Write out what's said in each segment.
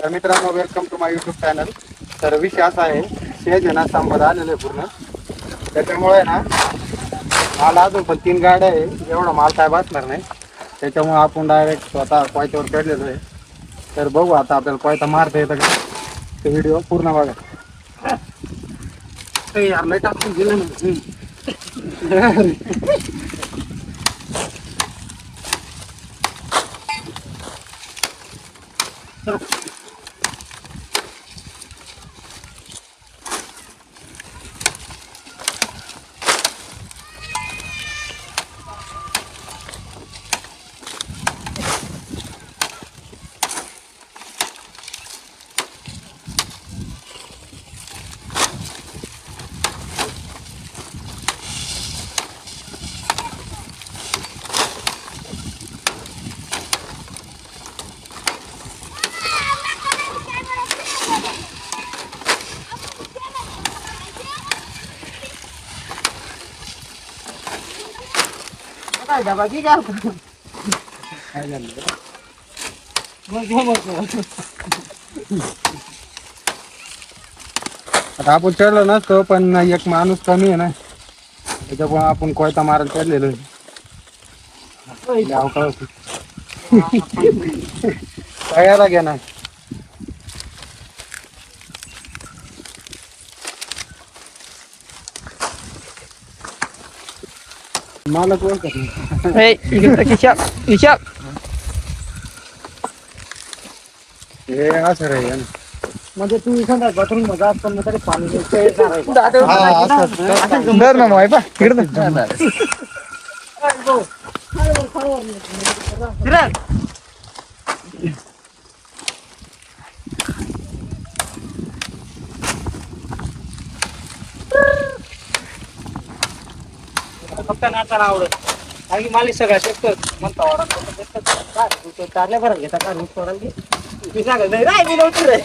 तर मित्रांनो welcome to my YouTube channel तर विषय असा आहे शेज आहे ना संपत आलेलं आहे पूर्ण. त्याच्यामुळे ना मला अजून पण तीन गाड्या आहे एवढा माल काय बसणार नाही. त्याच्यामुळे आपण डायरेक्ट स्वतः कोयत्यावर चढलेलो आहे. तर बघू आता आपल्याला कोयता मारता येतं का? ते व्हिडिओ पूर्ण बघा. यार लय टाकून गेलं ना काय झालं आता आपण चढलो नसतो पण एक माणूस कमी आहे ना. त्याच्यामुळे आपण कोयता मारायला चढलेलो तयारा घ्या ना. मला कोण करणार Hey, इकडे किशाब किशाब हे असं रे. म्हणजे तू इकडे बाथरूममध्ये असताना तरी पाणी हा. दर ना माय पा इकडे फक्त नाचायला आवडत कारण की मला सगळं शकतो म्हणता वाडा चारल्या बरं घेता का? रूट सोडायला मी सांगत नाही राय मी नव्हती रे.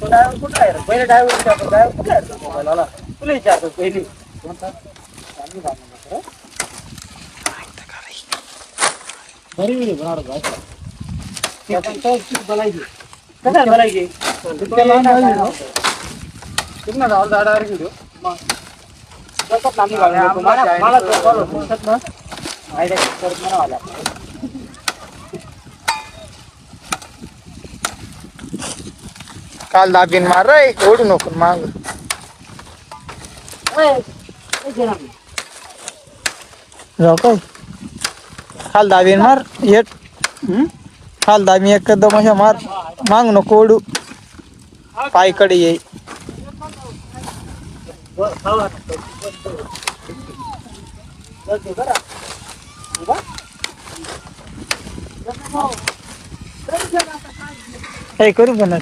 कुठं आहे? पहिले ड्रायव्हर विचारतो ड्रायव्हर कुठं आहे तो मोबाईलवाला तुला विचारतो पहिली. बरी वेळी बनवणार बा. ते आपण तो किती बोलायची. कसं आहे काल दाबीन मार ओढू नको माग. जाऊ काय? काल दाबीन मार येट काल दाबी एक कदम अशा मार. माग नको ओढू. पायकडे ये. हे करू पण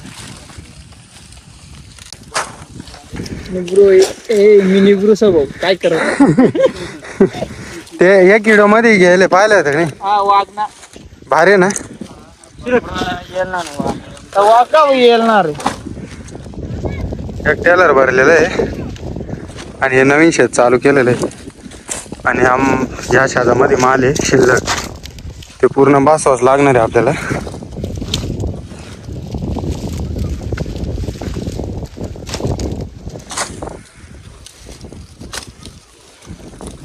निग्रो ए मिनी ग्रो सब काय करत? ते एक व्हिडिओमध्ये गेले पाहिलं होतं का नाही? हा वाघ ना. भारी ना? येणार का येणार एक टेलर भरलेलं आहे. आणि हे नवीन शेत चालू केलेलं आहे. आणि आम या शेतामध्ये माल आहे शिल्लक. ते पूर्ण बसवाच लागणार आहे आपल्याला.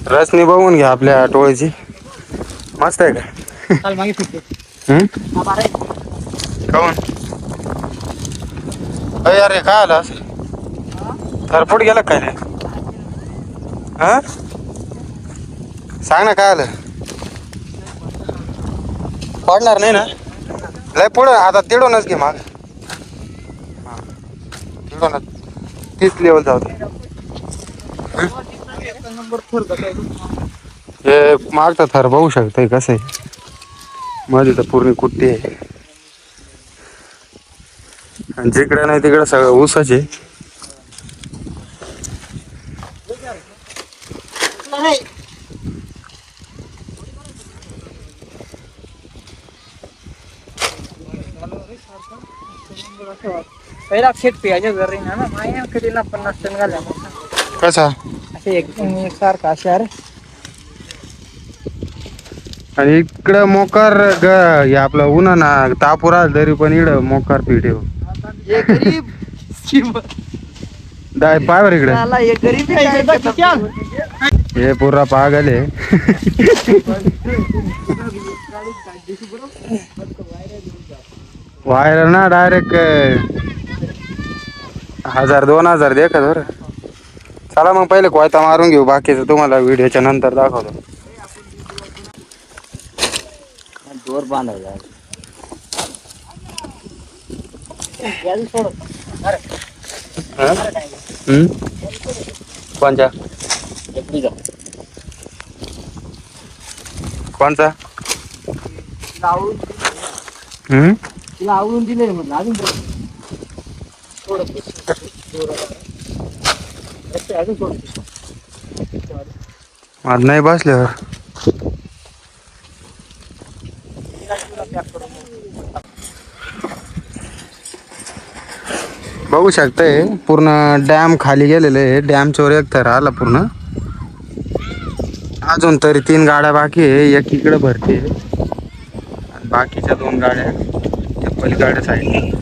रसनी बघून घ्या आपल्या टोळीची. मस्त आहे का? काऊन? अरे अरे काय आलं? थरफोट गेला काय? रे हा? सांग ना काय आलं? पडणार नाही ना? लय पुढं आता तिडूनच घे माग. हां तिडूनच. तीच लेवल जाऊ हे मागचा थर बघू शकतोय कसं आहे. मध्ये तर पूर्ण कुट्टी आहे. आणि जिकडे नाही तिकडे सगळं ऊसच आहे. पहिला खेट पियाच्या घरी ना ना माया कधी ना पन्नास टन घाल्या कसा? असे एकदम एकसारखा असे अरे. आणि तिकडं मोकार ग हे आपलं उन्हा ना तापूर तरी पण इकडं मोकार पीठ आहे. हो. ये गरीब दाय पायवर इकडे. गरीब ही काय? हे पुरा पागल आहे. व्हायरल ना डायरेक्ट हजार दोन हजार दे का बरं चला मग पहिले कोयता मारून घेऊ बाकीचं तुम्हाला व्हिडिओच्या नंतर दाखवतो. दोर सोड हम्म? कोणचा? कोणचा? लावून. दिले म्हटलं अजून आज नाही बसल्यावर हो. बघू शकताय पूर्ण डॅम खाली गेलेले आहे. डॅमच्या एक थर आला पूर्ण. अजून तरी तीन गाड्या बाकी आहे. एक इकडे भरते आणि बाकीच्या दोन गाड्या त्या पलीकडे साईड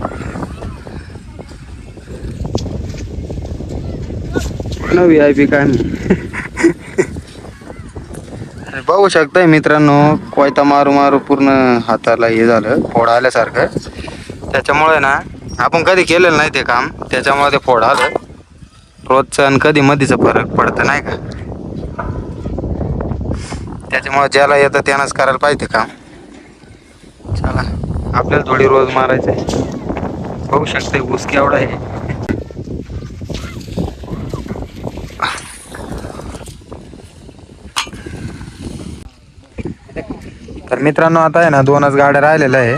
व्ही आय पी काय नाही. बघू शकताय मित्रांनो कोयता मारू मारू पूर्ण हाताला हे झालं फोड आल्यासारखं. त्याच्यामुळे ना आपण कधी केलेलं नाही ते काम त्याच्यामुळे ते फोड आलं. रोजचं आणि कधी मधीचं फरक पडतं नाही का? त्याच्यामुळे ज्याला येतं त्यानंच करायला पाहिजे काम. चला आपल्याला थोडी रोज मारायचं आहे बघू शकते ऊस केवढा आहे. तर मित्रांनो आता आहे ना दोनच गाड्या राहिलेल्या आहे.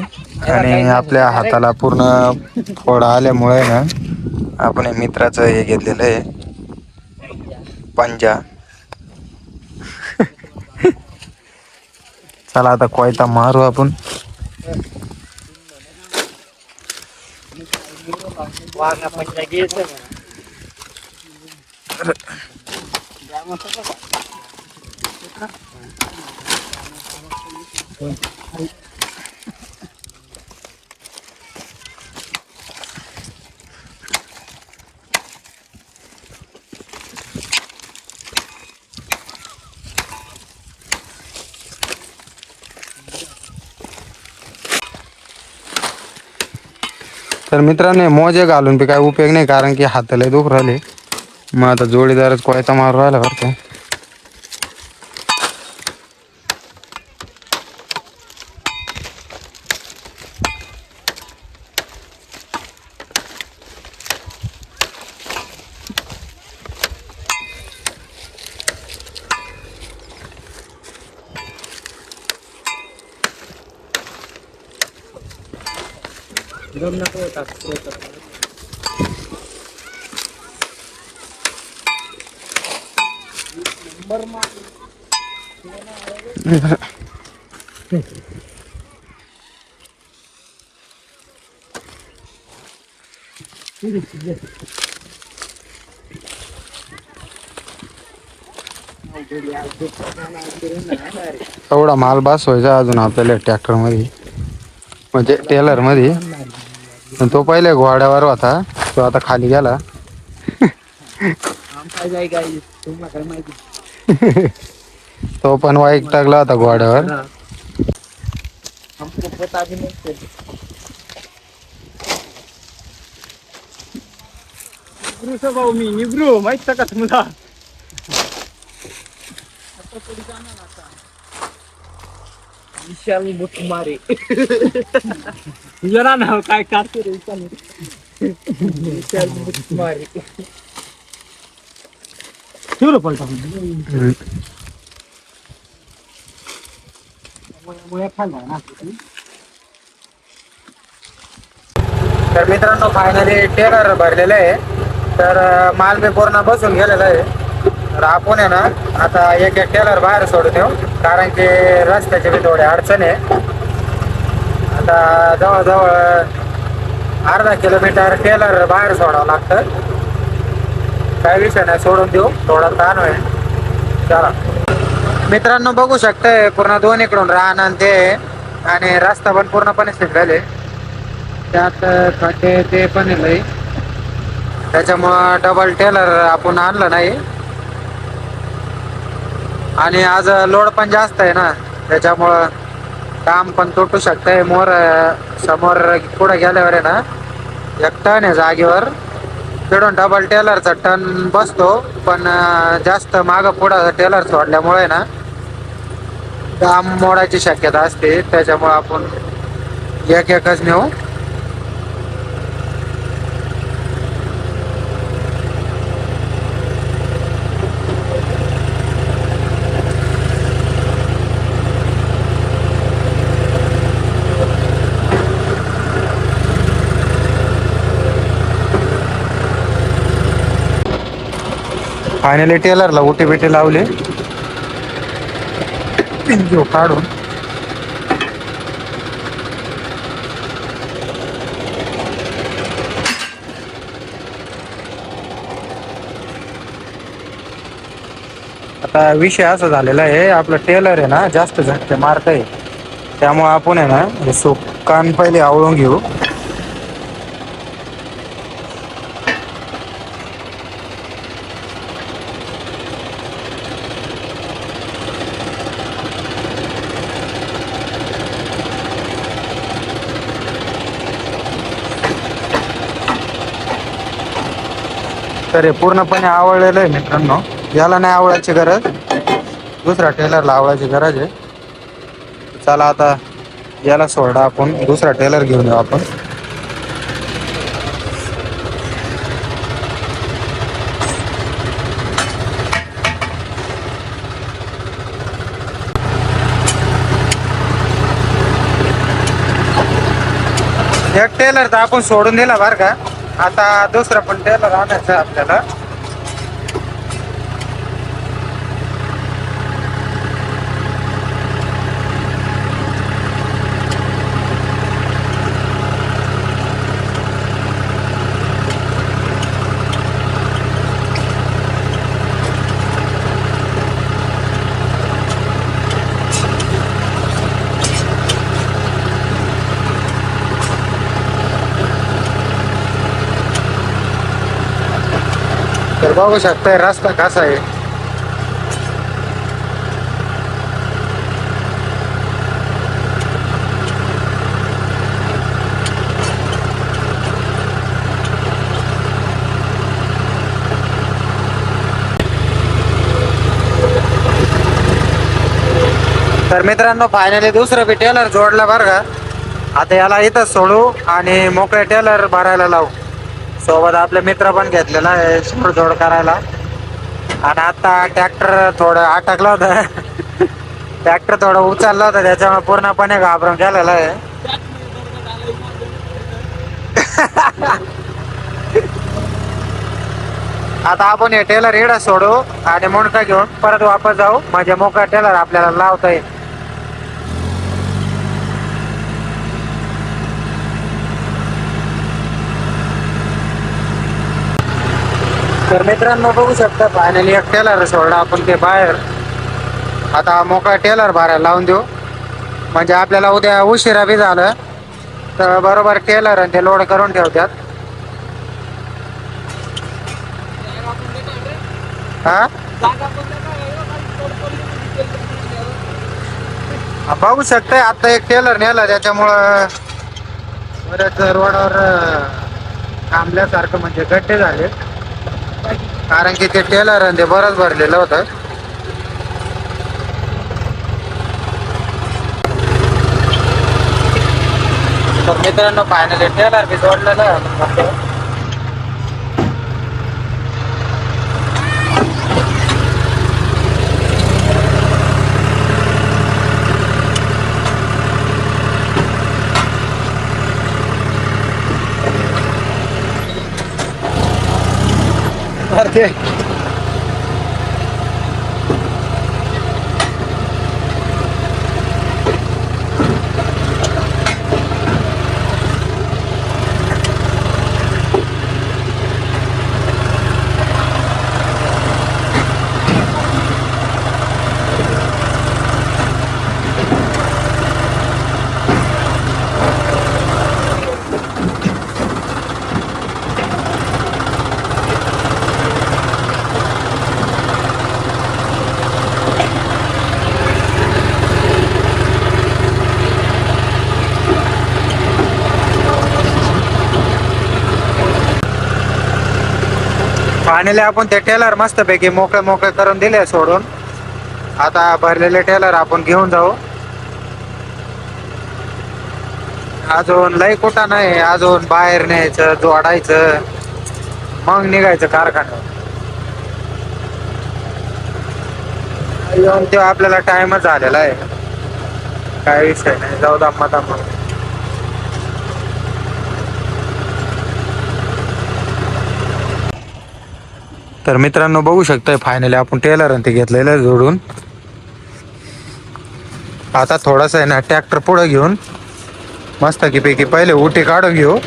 आणि आपल्या हाताला पूर्ण फोड आल्यामुळे ना आपण मित्राचं हे घेतलेलं आहे. पंजा. चला आता कोयता मारू आपण. तर मित्रांनो मोजे घालून बी काय उपयोग नाही कारण की हाताला दुख राहिले मग आता जोडीदारच कोयता मारू राहिला बरं का नको होता स्रोत. एवढा माल बसवायचा अजून आपल्याला ट्रॅक्टर म्हणजे मध्ये म्हणजे टेलरमध्ये आणि तो पहिले घोड्यावर होता. तो आता खाली गेला. तो पण वाईक टाकला होता घोड्यावर. भाऊ मी निब्रू माहीत का तुम्हाला? विशाल मुठमारे जरा नाव काय काढते रे विशाल? विशाल मुठमारे ठेवलं पलटा. मुळे खाल्ला ना. तर मित्रांनो फायनली टेलर भरलेलं आहे. तर माल बी पूर्ण बसून गेलेला आहे. तर आपण आहे ना आता एक एक टेलर बाहेर सोडून येऊ. कारण की रस्त्याची बी थोडी अडचण आहे. आता जवळजवळ अर्धा किलोमीटर टेलर बाहेर सोडावं लागतं. काही विषय नाही सोडून देऊ. थोडा ताण होईल. चला. मित्रांनो बघू शकतंय पूर्ण दोन इकडून राहणं आणि ते आणि रस्ता पण पूर्णपणे सिंगल त्यात खड्डे ते पण आहे लई. त्याच्यामुळं डबल टेलर आपण आणलं नाही. आणि आज लोड पण जास्त आहे ना त्याच्यामुळं काम पण तुटू शकतंय. मोर समोर पुढे गेल्यावर आहे ना एक टन आहे जागेवर. तिकडून डबल टेलरचा टन बसतो पण जास्त मागं पुढं टेलर सोडल्यामुळे ना काम मोडायची शक्यता असते. त्याच्यामुळे आपण एक एकच नेऊ. फायनली टेलरला उटी बेटे लावले. घेऊ काढून. आता विषय असा झालेला आहे आपलं टेलर आहे ना जास्त झटके मारत आहे त्यामुळे आपण आहे ना हे सुकान पहिले आवळून घेऊ. तर हे पूर्णपणे आवळलेलं आहे मित्रांनो. याला नाही आवळायची गरज. दुसरा टेलरला आवळायची गरज आहे. चला आता याला सोडा आपण. दुसरा टेलर घेऊन येऊ आपण. एक टेलर तर आपण सोडून दिला बरं का. आता दुसरा पण टेलर आणायचा आहे आपल्याला. तर बघू शकताय रस्ता कसा आहे. तर मित्रांनो फायनली दुसरं बी टेलर जोडलं बरं का. आता याला इथं सोडू आणि मोकळे टेलर भरायला लावू. सोबत आपले मित्र पण घेतलेला आहे जोड करायला. आणि आता ट्रॅक्टर थोडं अटकलं होतं. ट्रॅक्टर थोडं उचललं होतं त्याच्यामुळे पूर्णपणे घाबरून गेलेलं आहे. आता आपण हे टेलर इडं सोडू आणि मुंडका घेऊन परत वापस जाऊ. म्हणजे मोकळा टेलर आपल्याला लावता येईल. तर मित्रांनो बघू शकता फायनली एक टेलर सोडला आपण ते बाहेर. आता मोकळा टेलर भरायला लावून देऊ. म्हणजे आपल्याला उद्या उशिरा बी झालं तर बरोबर टेलर आणि ते लोड करून ठेवतात. हा? हा, बघू शकताय आता एक टेलर नेला त्याच्यामुळं बऱ्याच रोडावर थांबल्यासारखं म्हणजे गड्डे झाले. कारण की ते टेलर आणि ते बरंच भरलेलं होतं. तर मित्रांनो फायनली टेलर बी जोडलेलं आहे अरे आपण ते टेलर मस्तपैकी मोकळे मोकळे करून दिले सोडून. आता भरलेले टेलर आपण घेऊन जाऊ. अजून लय कुठं नाही अजून बाहेर न्यायचं जोडायचं मग निघायचं कारखान्यावर. तेव्हा आपल्याला टाइमच झालेला आहे. काय विषय नाही जाऊ दम्मा दम्मा तर मित्रांनो बघू शकतोय फायनली आपण टेलर आणि ते घेतलेलं जोडून. आता थोडासा आहे ना ट्रॅक्टर पुढं घेऊन मस्त की पैकी पहिले उटी काढून घेऊ.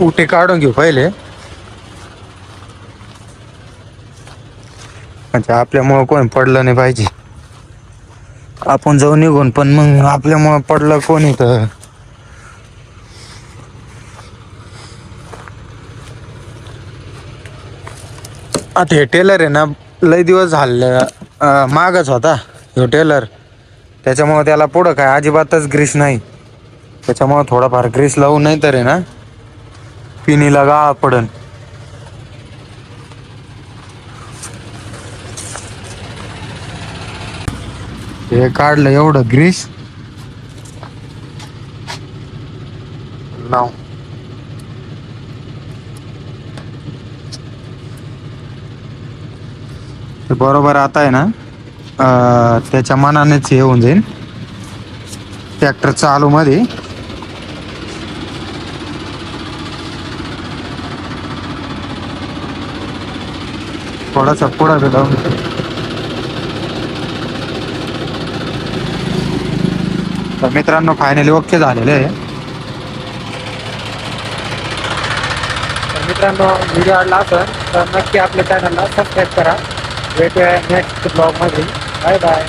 उटी काढून घेऊ पहिले. म्हणजे आपल्यामुळं कोणी पडलं नाही पाहिजे. आपण जाऊ निघून पण मग आपल्यामुळं पडलं कोणी तर आता हे टेलर आहे ना लय दिवस झाले मागच होता हो टेलर. त्याच्यामुळं त्याला पुढं काय अजिबातच ग्रीस नाही. त्याच्यामुळं थोडाफार ग्रीस लावून नाही तर आहे ना पिनीला गाळा पडन. हे काढलं एवढं ग्रीस. नाव. बरोबर आता आहे ना? त्याच्या मनानेच हे होऊन जाईल ट्रॅक्टर चालू मध्ये थोडासा पुढा बी लावून दे. तर मित्रांनो फायनली ओके झालेले आहे. तर मित्रांनो व्हिडिओ आवडला असेल तर नक्की आपल्या चॅनलला सबस्क्राईब करा. भेटूया नेक्स्ट ब्लॉगमध्ये बाय बाय